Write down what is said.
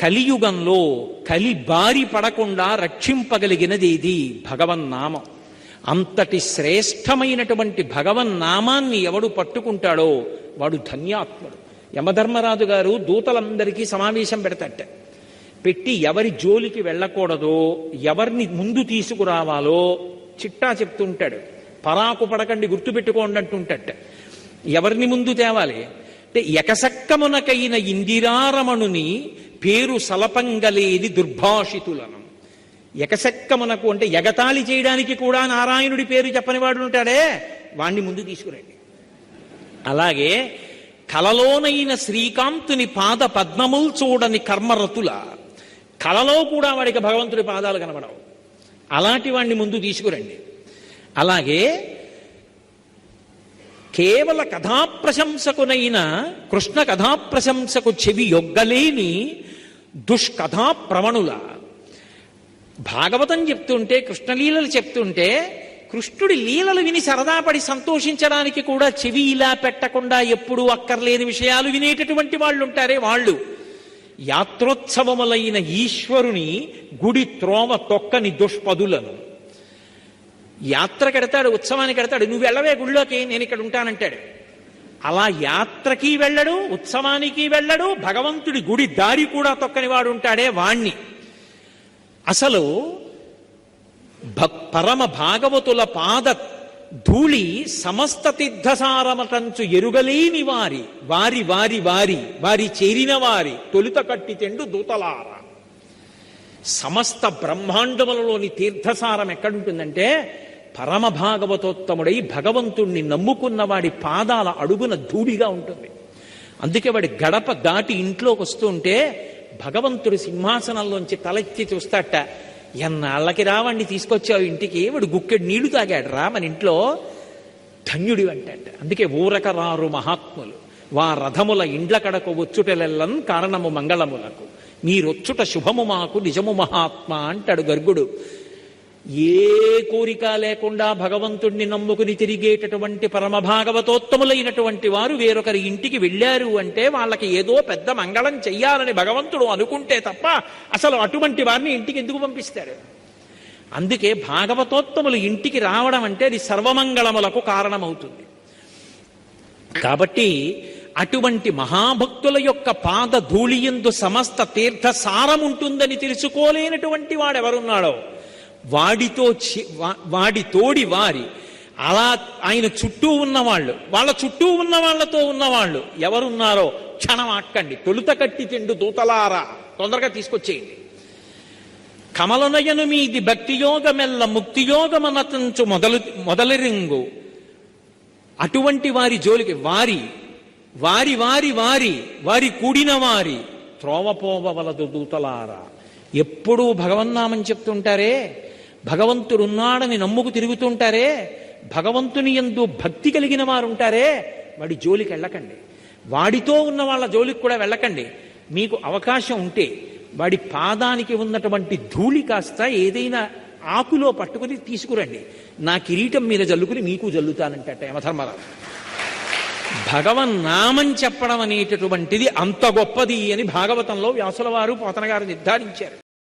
కలియుగంలో కలి బారి పడకుండా రక్షింపగలిగినది ఇది భగవన్నామం అంతటి శ్రేష్టమైనటువంటి భగవన్నామాన్ని ఎవడు పట్టుకుంటాడో వాడు ధన్యాత్ముడు. యమధర్మరాజు గారు దూతలందరికీ సమావేశం పెడతట పెట్టి ఎవరి జోలికి వెళ్ళకూడదో ఎవరిని ముందు తీసుకురావాలో చిట్టా చెప్తుంటాడు. పరాకు పడకండి గుర్తుపెట్టుకోండి అంటుంటట ఎవరిని ముందు తేవాలి? అంటే ఎకసక్కమునకైన ఇందిరారమణుని పేరు సలపంగలేది దుర్భాషితులను. ఎకసక్కమునకు అంటే ఎగతాళి చేయడానికి కూడా నారాయణుడి పేరు చెప్పని వాడు ఉంటాడే వాణ్ణి ముందు తీసుకురండి. అలాగే కలలోనైన శ్రీకాంతుని పాద పద్మముల్ చూడని కర్మరతుల కలలో కూడా వాడికి భగవంతుడి పాదాలు కనబడవు. అలాంటి వాణ్ణి ముందు తీసుకురండి. అలాగే కేవల కథాప్రశంసకునైన కృష్ణ కథాప్రశంసకు చెవి యొగ్గలేని దుష్కథా ప్రవణుల. భాగవతం చెప్తుంటే కృష్ణలీలలు చెప్తుంటే కృష్ణుడి లీలలు విని సరదాపడి సంతోషించడానికి కూడా చెవి ఇలా పెట్టకుండా ఎప్పుడూ అక్కర్లేని విషయాలు వినేటటువంటి వాళ్ళు ఉంటారే వాళ్ళు. యాత్రోత్సవములైన ఈశ్వరుని గుడి త్రోమ తొక్కని దుష్పదులను. యాత్ర కడతాడు ఉత్సవానికి కడతాడు నువ్వు వెళ్ళవే గుళ్ళోకి నేను ఇక్కడ ఉంటానంటాడు. అలా యాత్రకి వెళ్ళడు ఉత్సవానికి వెళ్ళడు భగవంతుడి గుడి దారి కూడా తొక్కని వాడు ఉంటాడే వాణ్ణి. అసలు పరమ భాగవతుల పాద ధూళి సమస్త తీర్థసారమటంచు ఎరుగలేని వారి వారి వారి వారి వారి చేరిన వారి తొలుత కట్టి తెండు దూతలార. సమస్త బ్రహ్మాండములలోని తీర్థసారం ఎక్కడుంటుందంటే పరమభాగవతోత్తముడై భగవంతుణ్ణి నమ్ముకున్న వాడి పాదాల అడుగున ధూళిగా ఉంటుంది. అందుకే వాడి గడప దాటి ఇంట్లోకి వస్తుంటే భగవంతుడి సింహాసనంలోంచి తలెత్తి చూస్తాట ఎన్నాళ్ళకి రావండి తీసుకొచ్చావు ఇంటికి? వాడు గుక్కెడు నీళ్ళు తాగాడు రా మన ఇంట్లో ధన్యుడి అంటాట. అందుకే ఊరక రారు మహాత్ములు వా రథముల ఇండ్ల కడకు వచ్చుటలెల్లన్ కారణము మంగళములకు మీరొచ్చుట శుభము మాకు నిజము మహాత్మ అంటాడు గర్గుడు. ఏ కోరిక లేకుండా భగవంతుణ్ణి నమ్ముకుని తిరిగేటటువంటి పరమ భాగవతోత్తములైనటువంటి వారు వేరొకరి ఇంటికి వెళ్ళారు అంటే వాళ్ళకి ఏదో పెద్ద మంగళం చెయ్యాలని భగవంతుడు అనుకుంటే తప్ప అసలు అటువంటి వారిని ఇంటికి ఎందుకు పంపిస్తాడు అందుకే భాగవతోత్తములు ఇంటికి రావడం అంటే అది సర్వమంగళములకు కారణమవుతుంది. కాబట్టి అటువంటి మహాభక్తుల యొక్క పాద ధూళియందు సమస్త తీర్థసారం ఉంటుందని తెలుసుకోలేనటువంటి వాడెవరున్నాడో? వాడితో చి- వా- వాడి తోడి వారి. అలా ఆయన చుట్టూ ఉన్నవాళ్ళు వాళ్ళ చుట్టూ ఉన్న వాళ్ళతో ఉన్నవాళ్ళు ఎవరున్నారో క్షణం ఆక్కండి. తొలుత కట్టి తిండు దూతలారా. తొందరగా తీసుకొచ్చేయండి. కమలనయను మీది భక్తియోగమెల్ల ముక్తియోగమనతంచు మొదలు మొదలరింగు. అటువంటి వారి జోలికి వారి వారి వారి వారి వారి కూడిన వారి త్రోవపోవలదు దూతలారా. ఎప్పుడూ భగవన్నామని చెప్తుంటారే భగవంతుడున్నాడని నమ్ముకు తిరుగుతుంటారే భగవంతుని ఎందు భక్తి కలిగిన వారు ఉంటారే వాడి జోలికి వెళ్ళకండి. వాడితో ఉన్న వాళ్ళ జోలికి కూడా వెళ్ళకండి. మీకు అవకాశం ఉంటే వాడి పాదానికి ఉన్నటువంటి ధూళి కాస్త ఏదైనా ఆకులో పట్టుకుని తీసుకురండి. నా కిరీటం మీద జల్లుకుని మీకు జల్లుతానంటట యమధర్మరాజు భగవన్ నామం చెప్పడం అనేటటువంటిది అంత గొప్పది అని భాగవతంలో వ్యాసుల వారు పోతన గారు నిర్ధారించారు.